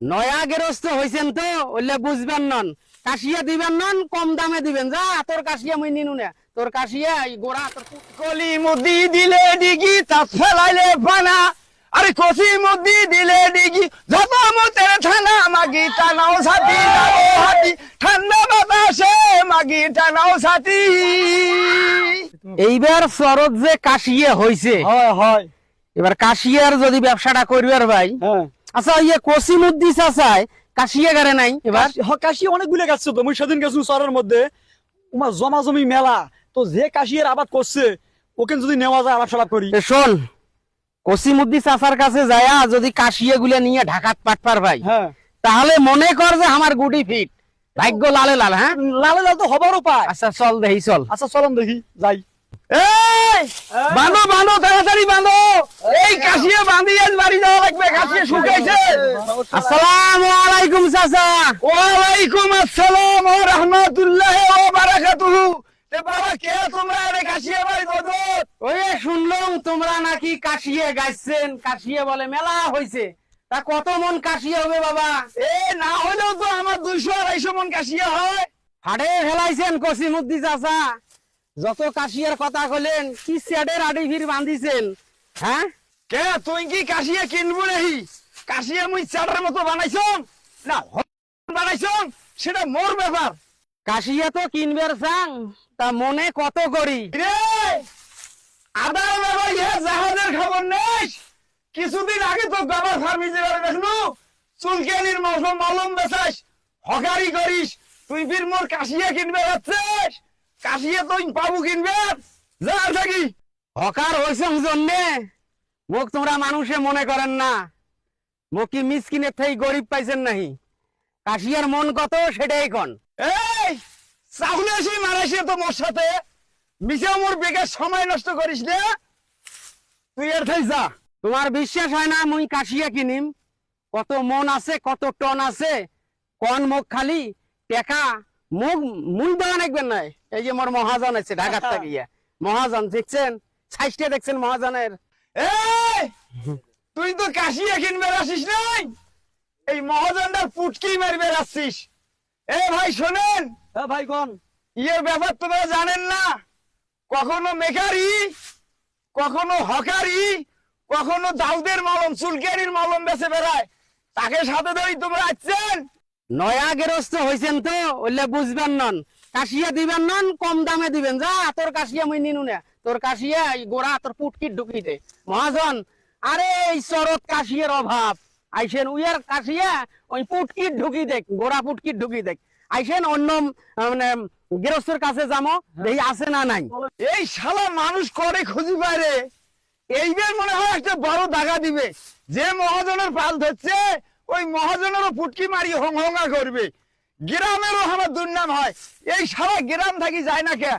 নয়া গেরস্ত হইছেন তো ওইলে বুঝবেন নন। কাশিয়া দিবেন নন কম দামে দিবেন। যা তোর কাশিয়া মুই নিনু না। তোর কাশিয়া এই গোড়া তোর কলি মুদি দিলে ডিগি তাত ফেলাইলে বানা। আরে কষি মুদি দিলে ডিগি যত মতের থানা মাগি টানাও সাথী যাব হাতি। ঠান্ডা বাতাসে মাগি টানাও সাথী এইবার শরৎ যে কাশিয়ে হইছে। হয় হয়। এবার কাশিয়ার যদি ব্যবসাটা করবার ভাই হ্যাঁ। আচ্ছা ইয়ে কসিমুদ্দি চাচায় কাশিয়া গারে নাই এবার? এবার কাশি অনেকগুলো গেছে তো মুই সেদিন গেছি শহরের মধ্যে। তোমার জমা জমি মেলা। তো যে কাশিয়ের আবাদ করছে ওকে যদি নেওয়া যায় আলাপ সালাপ করি শোন কসিমুদ্দি চাচার কাছে যায়া যদি কাশিয়া গুলা নিয়ে ঢাকাত পাটপার ভাই হ্যাঁ। তাহলে মনে কর যে আমার গুডি ফিট। ভাগ্য লালে লাল হ্যাঁ? লালে লাল তো হবারও পায় আচ্ছা চল দেখি চল। আচ্ছা চলন দেখি যাই। বাঁধো বাঁধো তাড়াতাড়ি বাঁধো এই কাশিয়ে বাড়ি যাওয়া লাগবে কাশিয়ে শুকাইছে আসসালামু আলাইকুম চাচা। ওয়ালাইকুম আসসালাম ওয়া রাহমাতুল্লাহি ওয়া বারাকাতুহু। এ বাবা কে তোমরা? রে কাশিয়ে বাড়ি দোদো ওই শুনলাম তোমরা নাকি কাশিয়ে গাইছেন। কাশিয়ে বলে মেলা হইছে। তা কত মন কাশিয়ে হবে বাবা? এ না হলেও তো আমার দুইশো আড়াইশো মন কাশিয়ে হয়। হাড়ে ফেলাইছেন কসিমুদ্দি চাচা। যত কাশিয়ার কথা কইলেন কি স্যাডের আডি ফির বান্ধিছেন হ্যাঁ? কে তুই কি কাশিয়া কিনবো নাহি? কাশিয়া মুই চাটার মতো বানাইছ না বানাইছ সেটা মোর ব্যাপার। কাশিয়া তো কিনবের চাং তা মনে কত করি? রে আদার বাবা ইয়ে জাহাজের খবর নেই কিছুদিন আগে তো বাবার ফার্মেসি বারে দেখলু চুলকানির মৌসুম মলম বেচাস হকারি করিস তুই ফির মোর কাশিয়া কিনবে যাচ্ছিস? কাশিয়া তুই পাবু কিনবে। যা থাকি হকার হইছেন জন্যে মোক তোমরা মানুষে মনে করেন না। মোক কি মিসকিনের থেকে গরিব পাইছেন নাহি? কাশিয়ার মন কত, সেটাই কন। এই, চাউলে আসি মারাইছে তো মোর সাথে। মিশে মোর বেকার সময় নষ্ট করিস না। তুই এর থাই যা। তোমার বিশ্বাস হয় না মুই কাশিয়া কিনিম? কত মন আছে, কত টন আছে? কন মুখ খালি? টেকা। মুখ মুই দেওয়া নাকবেন নাই এই যে মোর মহাজন আছে ঢাকার থেকে ইয়া। মহাজন দেখছেন? সাইজটা দেখছেন মহাজনের? এই! তুই তো কাশিয়া কিনবে আসিস নাই? এই মহাজনটার পুটকি মারবে আসছিস। এ ভাই শোনেন। হ্যাঁ ভাই কোন? ইয়ের ব্যাপার তোমরা জানেন না? কখনো মেকারি কখনো হকারি কখনো দাউদের মলম চুলকানির মলম বেছে বেড়ায়। তাকে সাথে ধরি তোমরা আসছেন? নয়া গেরস্ত হইছেন তো ওইলে বুঝবেন নন। কাশিয়া দিবেন নন কম দামে দিবেন। যা তোর কাশিয়া মুই নিনু না। তোর কাশিয়া এই গোড়া তোর পুটকির ঢুকি দে। মহাজন আরে এই শরৎ কাশিয়ার অভাব। আইসেন উইয়ার কাশিয়া ওই পুটকির ঢুকি দেখ গোড়া পুটকির ঢুকি দেখ। আইসেন অন্য মানে গেরস্তর কাছে যামো দেখি আছে না নাই। এই শালা মানুষ করে খুঁজি বাইরে। এইবার মনে হয় একটা বড় দাগা দিবে। যে মহাজনের পাল ধরছে ওই মহাজনেরও পুটকি মারি হং হঙ্গা করবে। গ্রামেরও আমার দুর্নাম হয়। এই সারা গ্রাম থাকি যায় না কে?